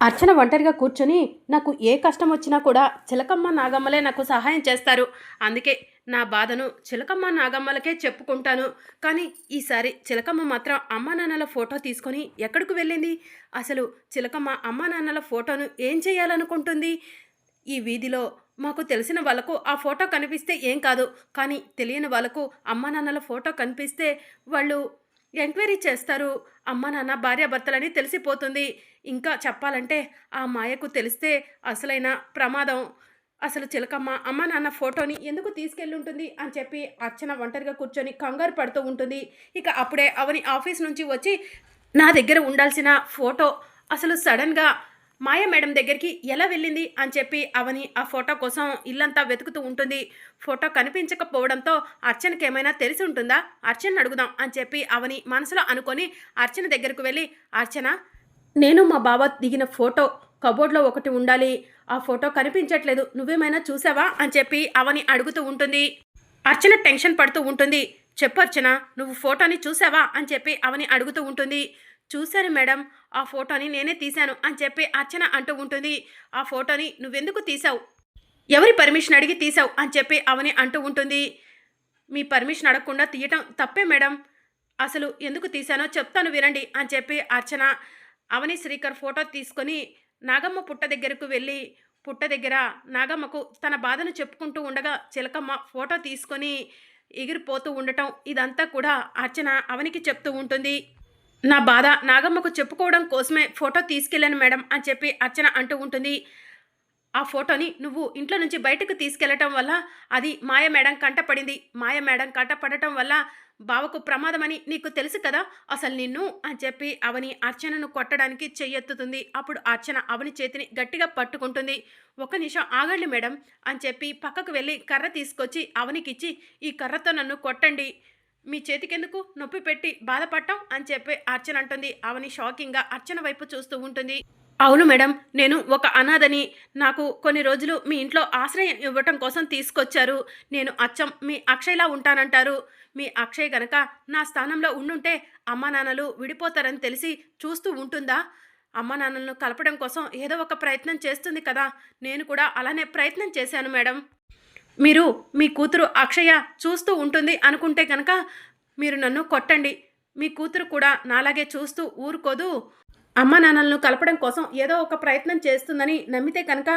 అర్చన ఒంటరిగా కూర్చొని నాకు ఏ కష్టం వచ్చినా కూడా చిలకమ్మ నాగమ్మలే నాకు సహాయం చేస్తారు. అందుకే నా బాధను చిలకమ్మ నాగమ్మలకే చెప్పుకుంటాను. కానీ ఈసారి చిలకమ్మ మాత్రం అమ్మా నాన్నల ఫోటో తీసుకొని ఎక్కడికి వెళ్ళింది? అసలు చిలకమ్మ అమ్మా నాన్నల ఫోటోను ఏం చేయాలనుకుంటుంది? ఈ వీధిలో మాకు తెలిసిన వాళ్ళకు ఆ ఫోటో కనిపిస్తే ఏం కాదు. కానీ తెలియని వాళ్ళకు అమ్మా నాన్నల ఫోటో కనిపిస్తే వాళ్ళు ఎంక్వైరీ చేస్తారు. అమ్మ నాన్న భార్యాభర్తలని తెలిసిపోతుంది. ఇంకా చెప్పాలంటే ఆ మాయకు తెలిస్తే అసలైన ప్రమాదం. అసలు చిలకమ్మ అమ్మ నాన్న ఫోటోని ఎందుకు తీసుకెళ్ళుంటుంది అని చెప్పి అర్చన ఒంటరిగా కూర్చొని కంగారు పడుతూ ఉంటుంది. ఇక అప్పుడే అవని ఆఫీస్ నుంచి వచ్చి నా దగ్గర ఉండాల్సిన ఫోటో అసలు సడన్గా మాయ మేడం దగ్గరికి ఎలా వెళ్ళింది అని చెప్పి అవని ఆ ఫోటో కోసం ఇల్లంతా వెతుకుతూ ఉంటుంది. ఫోటో కనిపించకపోవడంతో అర్చనకి ఏమైనా తెలిసి ఉంటుందా? అర్చన అడుగుదాం అని చెప్పి అవని మనసులో అనుకొని అర్చన దగ్గరకు వెళ్ళి అర్చన నేను మా బావ దిగిన ఫోటో కబోర్డ్లో ఒకటి ఉండాలి. ఆ ఫోటో కనిపించట్లేదు. నువ్వేమైనా చూసావా? అని చెప్పి అవని అడుగుతూ ఉంటుంది. అర్చన టెన్షన్ పడుతూ ఉంటుంది. చెప్పు అర్చన నువ్వు ఫోటోని చూసావా? అని చెప్పి అవని అడుగుతూ ఉంటుంది. చూశాను మేడం ఆ ఫోటోని నేనే తీశాను అని చెప్పి అర్చన అంటూ ఉంటుంది. ఆ ఫోటోని నువ్వెందుకు తీసావు ఎవరి పర్మిషన్ అడిగి తీసావు అని చెప్పి అవని అంటూ ఉంటుంది. మీ పర్మిషన్ అడగకుండా తీయటం తప్పే మేడం. అసలు ఎందుకు తీశానో చెప్తాను వినండి అని చెప్పి అర్చన అవని శ్రీకర్ ఫోటో తీసుకొని నాగమ్మ పుట్ట దగ్గరకు వెళ్ళి పుట్ట దగ్గర నాగమ్మకు తన బాధను చెప్పుకుంటూ ఉండగా చిలకమ్మ ఫోటో తీసుకొని ఎగిరిపోతూ ఉండటం ఇదంతా కూడా అర్చన అవనికి చెప్తూ ఉంటుంది. నా బాధ నాగమ్మకు చెప్పుకోవడం కోసమే ఫోటో తీసుకెళ్ళాను మేడం అని చెప్పి అర్చన అంటూ ఉంటుంది. ఆ ఫోటోని నువ్వు ఇంట్లో నుంచి బయటకు తీసుకెళ్ళటం వల్ల అది మాయ మేడం కంటపడింది మాయ మేడం కంటపడటం వల్ల బావకు ప్రమాదమని నీకు తెలుసు కదా? అసలు నిన్ను అని చెప్పి అవని అర్చనను కొట్టడానికి చెయ్యెత్తుతుంది. అప్పుడు అర్చన అవని చేతిని గట్టిగా పట్టుకుంటుంది. ఒక నిమిషం ఆగండి మేడం అని చెప్పి పక్కకు వెళ్ళి కర్ర తీసుకొచ్చి అవనికిచ్చి ఈ కర్రతో నన్ను కొట్టండి. మీ చేతికెందుకు? నొప్పి పెట్టి బాధపడటం అని చెప్పి అర్చన అంటుంది. అవని షాకింగ్గా అర్చన వైపు చూస్తూ ఉంటుంది. అవును మేడం నేను ఒక అనాథని. నాకు కొన్ని రోజులు మీ ఇంట్లో ఆశ్రయం ఇవ్వటం కోసం తీసుకొచ్చారు. నేను అచ్చం మీ అక్షయ్లా ఉంటానంటారు. మీ అక్షయ్ గనక నా స్థానంలో ఉండుంటే అమ్మా నాన్నలు విడిపోతారని తెలిసి చూస్తూ ఉంటుందా? అమ్మ నాన్నలను కలపడం కోసం ఏదో ఒక ప్రయత్నం చేస్తుంది కదా. నేను కూడా అలానే ప్రయత్నం చేశాను మేడం. మీరు మీ కూతురు అక్షయ చూస్తూ ఉంటుంది అనుకుంటే కనుక మీరు నన్ను కొట్టండి. మీ కూతురు కూడా నాలాగే చూస్తూ ఊరుకోదు. అమ్మ నాన్నలను కలపడం కోసం ఏదో ఒక ప్రయత్నం చేస్తుందని నమ్మితే కనుక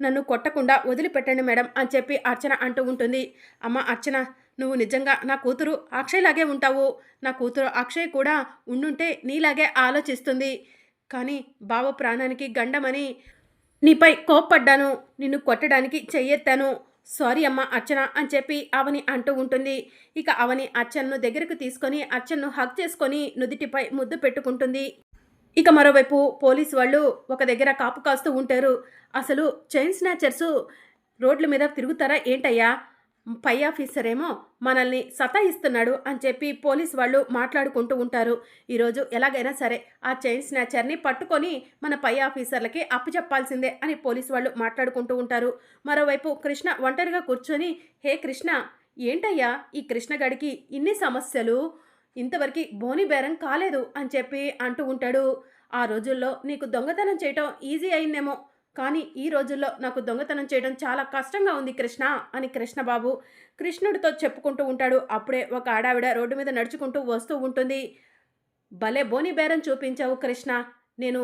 నన్ను కొట్టకుండా వదిలిపెట్టండి మేడం అని చెప్పి అర్చన అంటూ ఉంటుంది. అమ్మ అర్చన నువ్వు నిజంగా నా కూతురు అక్షయ్లాగే ఉంటావు. నా కూతురు అక్షయ్ కూడా ఉండుంటే నీలాగే ఆలోచిస్తుంది. కానీ బావ ప్రాణానికి గండమని నీపై కోప్పడ్డాను. నిన్ను కొట్టడానికి చెయ్యెత్తాను. సారీ అమ్మ అర్చన అని చెప్పి అవని అంటూ ఉంటుంది. ఇక అవని అర్చనను దగ్గరకు తీసుకొని అర్చనను హక్ చేసుకొని నుదిటిపై ముద్దు పెట్టుకుంటుంది. ఇక మరోవైపు పోలీసు వాళ్ళు ఒక దగ్గర కాపు కాస్తూ ఉంటారు. అసలు చైన్ స్నాచర్స్ రోడ్ల మీద తిరుగుతారా ఏంటయ్యా? పై ఆఫీసర్ ఏమో మనల్ని సతాయిస్తున్నాడు అని చెప్పి పోలీస్ వాళ్ళు మాట్లాడుకుంటూ ఉంటారు. ఈరోజు ఎలాగైనా సరే ఆ చైన్ స్నాచర్ని పట్టుకొని మన పై ఆఫీసర్లకి అప్పచెప్పాల్సిందే అని పోలీస్ వాళ్ళు మాట్లాడుకుంటూ ఉంటారు. మరోవైపు కృష్ణ ఒంటరిగా కూర్చొని హే కృష్ణ ఏంటయ్యా ఈ కృష్ణగడికి ఇన్ని సమస్యలు? ఇంతవరకు బోని బేరం కాలేదు అని చెప్పి అంటూ ఉంటాడు. ఆ రోజుల్లో నీకు దొంగతనం చేయటం ఈజీ అయిందేమో కానీ ఈ రోజుల్లో నాకు దొంగతనం చేయడం చాలా కష్టంగా ఉంది కృష్ణ అని కృష్ణబాబు కృష్ణుడితో చెప్పుకుంటూ ఉంటాడు. అప్పుడే ఒక ఆడావిడ రోడ్డు మీద నడుచుకుంటూ వస్తూ ఉంటుంది. భలే బోని బేరం చూపించావు కృష్ణ నేను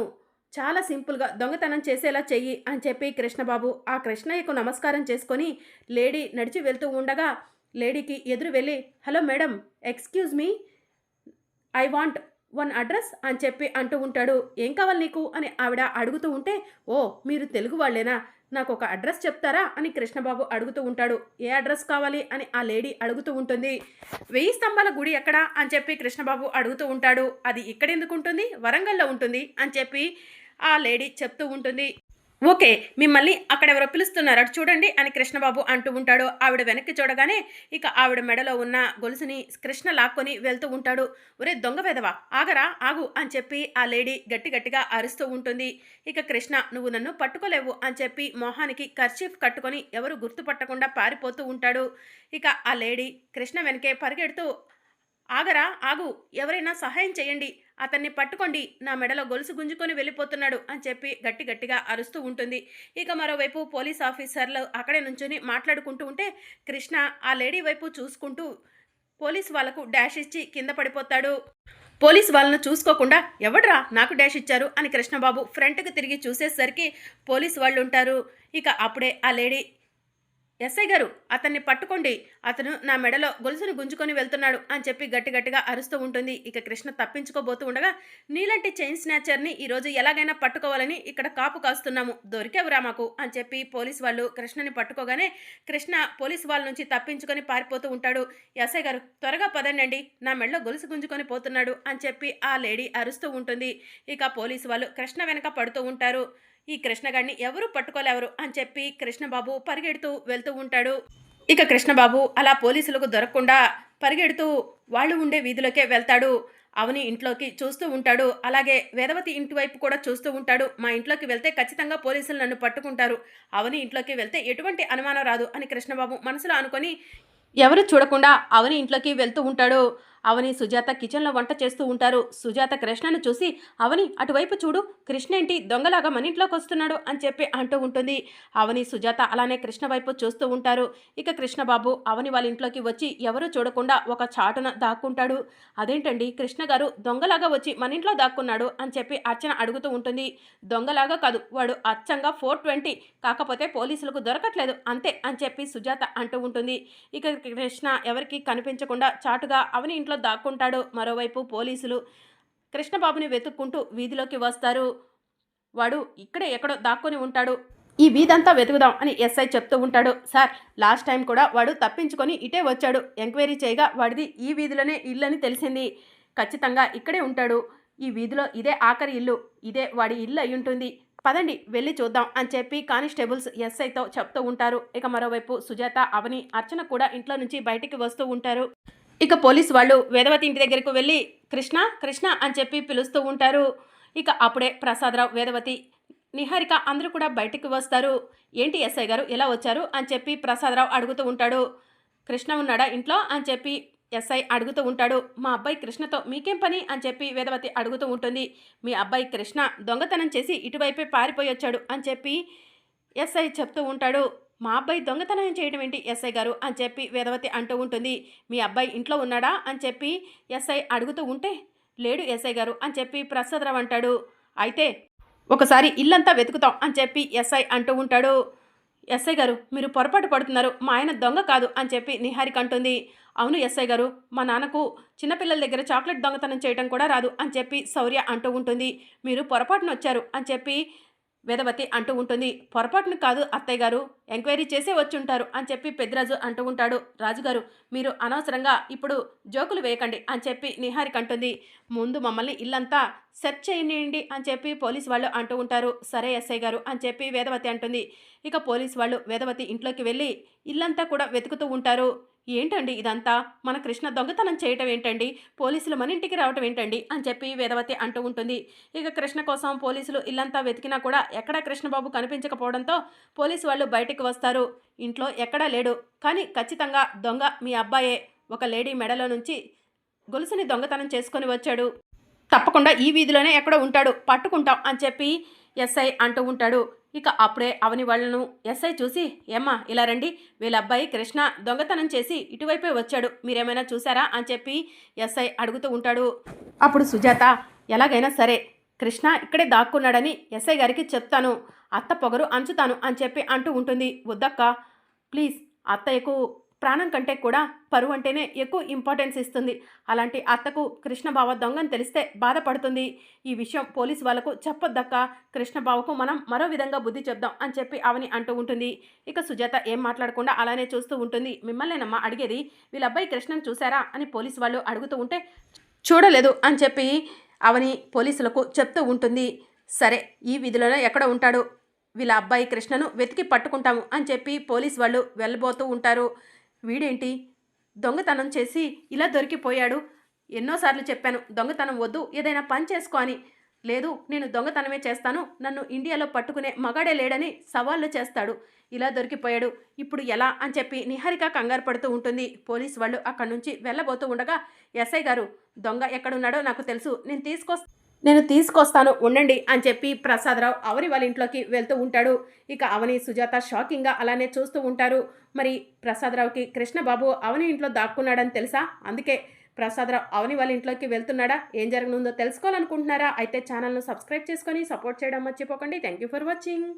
చాలా సింపుల్గా దొంగతనం చేసేలా చెయ్యి అని చెప్పి కృష్ణబాబు ఆ కృష్ణయ్యకు నమస్కారం చేసుకొని లేడీ నడిచి వెళ్తూ ఉండగా లేడీకి ఎదురు వెళ్ళి hello madam excuse me I want one address అని చెప్పి అంటూ ఉంటాడు. ఏం కావాలి నీకు? అని ఆవిడ అడుగుతూ ఉంటే ఓ మీరు తెలుగు వాళ్ళేనా? నాకు ఒక అడ్రస్ చెప్తారా? అని కృష్ణబాబు అడుగుతూ ఉంటాడు. ఏ అడ్రస్ కావాలి? అని ఆ లేడీ అడుగుతూ ఉంటుంది. వెయ్యి స్తంభాల గుడి ఎక్కడా? అని చెప్పి కృష్ణబాబు అడుగుతూ ఉంటాడు. అది ఇక్కడ ఎందుకు ఉంటుంది? వరంగల్లో ఉంటుంది అని చెప్పి ఆ లేడీ చెప్తూ ఉంటుంది. ఓకే మిమ్మల్ని అక్కడ ఎవరో పిలుస్తున్నారు. అటు చూడండి అని కృష్ణబాబు అంటూ ఉంటాడు. ఆవిడ వెనక్కి చూడగానే ఇక ఆవిడ మెడలో ఉన్న గొలుసుని కృష్ణ లాక్కొని వెళ్తూ ఉంటాడు. ఒరే దొంగ వెదవా ఆగరా ఆగు అని చెప్పి ఆ లేడీ గట్టి గట్టిగా అరుస్తూ ఉంటుంది. ఇక కృష్ణ నువ్వు నన్ను పట్టుకోలేవు అని చెప్పి మొహానికి కర్చీఫ్ కట్టుకొని ఎవరు గుర్తుపట్టకుండా పారిపోతూ ఉంటాడు. ఇక ఆ లేడీ కృష్ణ వెనకే పరిగెడుతూ ఆగరా ఆగు. ఎవరైనా సహాయం చేయండి అతన్ని పట్టుకోండి. నా మెడలో గొలుసు గుంజుకొని వెళ్ళిపోతున్నాడు అని చెప్పి గట్టి గట్టిగా అరుస్తూ ఉంటుంది. ఇక మరోవైపు పోలీస్ ఆఫీసర్లు అక్కడే నుంచుని మాట్లాడుకుంటూ ఉంటే కృష్ణ ఆ లేడీ వైపు చూసుకుంటూ పోలీస్ వాళ్ళకు డాష్ ఇచ్చి కింద పడిపోతాడు. పోలీస్ వాళ్ళను చూసుకోకుండా ఎవడ్రా నాకు డాష్ ఇచ్చారు? అని కృష్ణబాబు ఫ్రంట్కి తిరిగి చూసేసరికి పోలీస్ వాళ్ళు ఉంటారు ఇక అప్పుడే ఆ లేడీ ఎస్ఐ గారు అతన్ని పట్టుకోండి. అతను నా మెడలో గొలుసును గుంజుకొని వెళ్తున్నాడు అని చెప్పి గట్టి గట్టిగా అరుస్తూ ఉంటుంది. ఇక కృష్ణ తప్పించుకోబోతూ ఉండగా నీలాంటి చైన్ స్నాచర్ని ఈరోజు ఎలాగైనా పట్టుకోవాలని ఇక్కడ కాపు కాస్తున్నాము. దొరికేవురా మాకు అని చెప్పి పోలీస్ వాళ్ళు కృష్ణని పట్టుకోగానే కృష్ణ పోలీస్ వాళ్ళ నుంచి తప్పించుకొని పారిపోతూ ఉంటాడు. ఎస్ఐ గారు త్వరగా పదండి నా మెడలో గొలుసు గుంజుకొని పోతున్నాడు అని చెప్పి ఆ లేడీ అరుస్తూ ఉంటుంది. ఇక పోలీసు వాళ్ళు కృష్ణ వెనక పడుతూ ఉంటారు. ఈ కృష్ణగాడిని ఎవరు పట్టుకోలేవరు అని చెప్పి కృష్ణబాబు పరిగెడుతూ వెళ్తూ ఉంటాడు. ఇక కృష్ణబాబు అలా పోలీసులకు దొరకకుండా పరిగెడుతూ వాళ్ళు ఉండే వీధిలోకే వెళ్తాడు. అవని ఇంట్లోకి చూస్తూ ఉంటాడు. అలాగే వేదవతి ఇంటి వైపు కూడా చూస్తూ ఉంటాడు. మా ఇంట్లోకి వెళ్తే ఖచ్చితంగా పోలీసులు నన్ను పట్టుకుంటారు. అవని ఇంట్లోకి వెళ్తే ఎటువంటి అనుమానం రాదు అని కృష్ణబాబు మనసులో అనుకొని ఎవరు చూడకుండా అవని ఇంట్లోకి వెళ్తూ ఉంటాడు. అవని సుజాత కిచెన్లో వంట చేస్తూ ఉంటారు. సుజాత కృష్ణను చూసి అవని అటువైపు చూడు. కృష్ణ ఏంటి దొంగలాగా మన ఇంట్లోకి వస్తున్నాడు అని చెప్పి అంటూ ఉంటుంది. అవని సుజాత అలానే కృష్ణ వైపు చూస్తూ ఉంటారు. ఇక కృష్ణబాబు అవని వాళ్ళ ఇంట్లోకి వచ్చి ఎవరు చూడకుండా ఒక చాటున దాక్కుంటాడు. అదేంటండి? కృష్ణ గారు దొంగలాగా వచ్చి మన ఇంట్లో దాక్కున్నాడు అని చెప్పి అర్చన అడుగుతూ ఉంటుంది. దొంగలాగా కాదు. వాడు అచ్చంగా ఫోర్ ట్వంటీ కాకపోతే పోలీసులకు దొరకట్లేదు. అంతే అని చెప్పి సుజాత అంటూ ఉంటుంది. ఇక కృష్ణ ఎవరికి కనిపించకుండా చాటుగా అవని ఇంట్లో దాక్కుంటాడు. మరోవైపు పోలీసులు కృష్ణబాబుని వెతుక్కుంటూ వీధిలోకి వస్తారు. వాడు ఇక్కడే ఎక్కడో దాక్కుని ఉంటాడు. ఈ వీధంతా వెతుకుదాం అని ఎస్ఐ చెప్తూ ఉంటాడు. సార్ లాస్ట్ టైం కూడా వాడు తప్పించుకొని ఇటే వచ్చాడు. ఎంక్వైరీ చేయగా వాడిది ఈ వీధిలోనే ఇల్లు అని తెలిసింది. ఖచ్చితంగా ఇక్కడే ఉంటాడు. ఈ వీధిలో ఇదే ఆఖరి ఇల్లు. ఇదే వాడి ఇల్లు అయి ఉంటుంది పదండి వెళ్ళి చూద్దాం అని చెప్పి కానిస్టేబుల్స్ ఎస్ఐతో చెప్తూ ఉంటారు. ఇక మరోవైపు సుజాత అవని అర్చన కూడా ఇంట్లో నుంచి బయటికి వస్తూ ఉంటారు. ఇక పోలీస్ వాళ్ళు వేదవతి ఇంటి దగ్గరకు వెళ్ళి కృష్ణ కృష్ణ అని చెప్పి పిలుస్తూ ఉంటారు. ఇక అప్పుడే ప్రసాదరావు వేదవతి నిహారిక అందరూ కూడా బయటికి వస్తారు. ఏంటి ఎస్ఐ గారు ఎలా వచ్చారు? అని చెప్పి ప్రసాదరావు అడుగుతూ ఉంటాడు. కృష్ణ ఉన్నాడా ఇంట్లో? అని చెప్పి ఎస్ఐ అడుగుతూ ఉంటాడు. మా అబ్బాయి కృష్ణతో మీకేం పని? అని చెప్పి వేదవతి అడుగుతూ ఉంటుంది. మీ అబ్బాయి కృష్ణ దొంగతనం చేసి ఇటువైపే పారిపోయి వచ్చాడు అని చెప్పి ఎస్ఐ చెప్తూ ఉంటాడు. మా అబ్బాయి దొంగతనం చేయడం ఏంటి? ఎస్ఐ గారు అని చెప్పి వేదవతి అంటూ ఉంటుంది. మీ అబ్బాయి ఇంట్లో ఉన్నాడా? అని చెప్పి ఎస్ఐ అడుగుతూ ఉంటే లేడు ఎస్ఐ గారు అని చెప్పి ప్రసాదరావు అంటాడు. అయితే ఒకసారి ఇల్లంతా వెతుకుతాం అని చెప్పి ఎస్ఐ అంటూ ఉంటాడు. ఎస్ఐ గారు మీరు పొరపాటు పడుతున్నారు. మా ఆయన దొంగ కాదు అని చెప్పి నిహారిక అంటుంది. అవును ఎస్ఐ గారు మా నాన్నకు చిన్నపిల్లల దగ్గర చాక్లెట్ దొంగతనం చేయడం కూడా రాదు అని చెప్పి శౌర్య అంటూ ఉంటుంది. మీరు పొరపాటున వచ్చారు అని చెప్పి వేదవతి అంటూ ఉంటుంది. పొరపాటును కాదు అత్తయ్య గారు ఎంక్వైరీ చేసే వచ్చి ఉంటారు అని చెప్పి పెద్దిరాజు అంటూ ఉంటాడు. రాజుగారు మీరు అనవసరంగా ఇప్పుడు జోకులు వేయకండి అని చెప్పి నిహారిక అంటుంది. ముందు మమ్మల్ని ఇల్లంతా సెర్చ్ చేయండి అని చెప్పి పోలీస్ వాళ్ళు అంటూ ఉంటారు. సరే ఎస్ఐ గారు అని చెప్పి వేదవతి అంటుంది. ఇక పోలీస్ వాళ్ళు వేదవతి ఇంట్లోకి వెళ్ళి ఇల్లంతా కూడా వెతుకుతూ ఉంటారు. ఏంటండి ఇదంతా? మన కృష్ణ దొంగతనం చేయటం ఏంటండి? పోలీసులు మన ఇంటికి రావటం ఏంటండి? అని చెప్పి వేదవతి అంటూ ఉంటుంది. ఇక కృష్ణ కోసం పోలీసులు ఇల్లంతా వెతికినా కూడా ఎక్కడా కృష్ణబాబు కనిపించకపోవడంతో పోలీసు వాళ్ళు బయటికి వస్తారు. ఇంట్లో ఎక్కడా లేడు. కానీ ఖచ్చితంగా దొంగ మీ అబ్బాయే. ఒక లేడీ మెడలో నుంచి గొలుసుని దొంగతనం చేసుకొని వచ్చాడు. తప్పకుండా ఈ వీధిలోనే ఎక్కడో ఉంటాడు. పట్టుకుంటాం అని చెప్పి ఎస్ఐ అంటూ ఉంటాడు. ఇక అప్పుడే అవని వాళ్ళను ఎస్ఐ చూసి ఏమ్మా ఇలా రండి. వీళ్ళ అబ్బాయి కృష్ణ దొంగతనం చేసి ఇటువైపే వచ్చాడు. మీరేమైనా చూసారా అని చెప్పి ఎస్ఐ అడుగుతూ ఉంటాడు. అప్పుడు సుజాత ఎలాగైనా సరే కృష్ణ ఇక్కడే దాక్కున్నాడని ఎస్ఐ గారికి చెప్తాను. అత్త పొగరు అంచుతాను అని చెప్పి అంటూ ఉంటుంది. వద్దక్క ప్లీజ్ అత్తయ్యకు ప్రాణం కంటే కూడా పరువు అంటేనే ఎక్కువ ఇంపార్టెన్స్ ఇస్తుంది. అలాంటి అత్తకు కృష్ణబావ దొంగని తెలిస్తే బాధపడుతుంది. ఈ విషయం పోలీసు వాళ్ళకు చెప్పొద్దక్క. కృష్ణబావకు మనం మరో విధంగా బుద్ధి చెప్దాం అని చెప్పి అవని అంటూ ఉంటుంది. ఇక సుజాత ఏం మాట్లాడకుండా అలానే చూస్తూ ఉంటుంది. మిమ్మల్నేనమ్మా అడిగేది వీళ్ళ అబ్బాయి కృష్ణను చూసారా అని పోలీసు వాళ్ళు అడుగుతూ ఉంటే చూడలేదు అని చెప్పి అవని పోలీసులకు చెప్తూ ఉంటుంది. సరే ఈ విధిలోనే ఎక్కడ ఉంటాడు? వీళ్ళ అబ్బాయి కృష్ణను వెతికి పట్టుకుంటాము అని చెప్పి పోలీస్ వాళ్ళు వెళ్ళబోతూ ఉంటారు. వీడేంటి? దొంగతనం చేసి ఇలా దొరికిపోయాడు. ఎన్నోసార్లు చెప్పాను దొంగతనం వద్దు ఏదైనా పని చేసుకో అని. లేదు నేను దొంగతనమే చేస్తాను. నన్ను ఇండియాలో పట్టుకునే మగాడే లేడని సవాళ్ళు చేస్తాడు. ఇలా దొరికిపోయాడు. ఇప్పుడు ఎలా అని చెప్పి నిహారిక కంగారు పడుతూ ఉంటుంది. పోలీస్ వాళ్ళు అక్కడి నుంచి వెళ్ళబోతూ ఉండగా ఎస్ఐ గారు దొంగ ఎక్కడున్నాడో నాకు తెలుసు. నేను తీసుకొస్ నేను తీసుకొస్తాను ఉండండి అని చెప్పి ప్రసాదరావు అవని వాళ్ళ ఇంట్లోకి వెళ్తూ ఉంటాడు. ఇక అవని సుజాత షాకింగ్గా అలానే చూస్తూ ఉంటారు. మరి ప్రసాదరావుకి కృష్ణబాబు అవని ఇంట్లో దాక్కున్నాడని తెలుసా? అందుకే ప్రసాదరావు అవని వాళ్ళ ఇంట్లోకి వెళ్తున్నాడా? ఏం జరగనుందో తెలుసుకోవాలనుకుంటున్నారా? అయితే ఛానల్ను సబ్స్క్రైబ్ చేసుకొని సపోర్ట్ చేయడం మర్చిపోకండి. Thank you for watching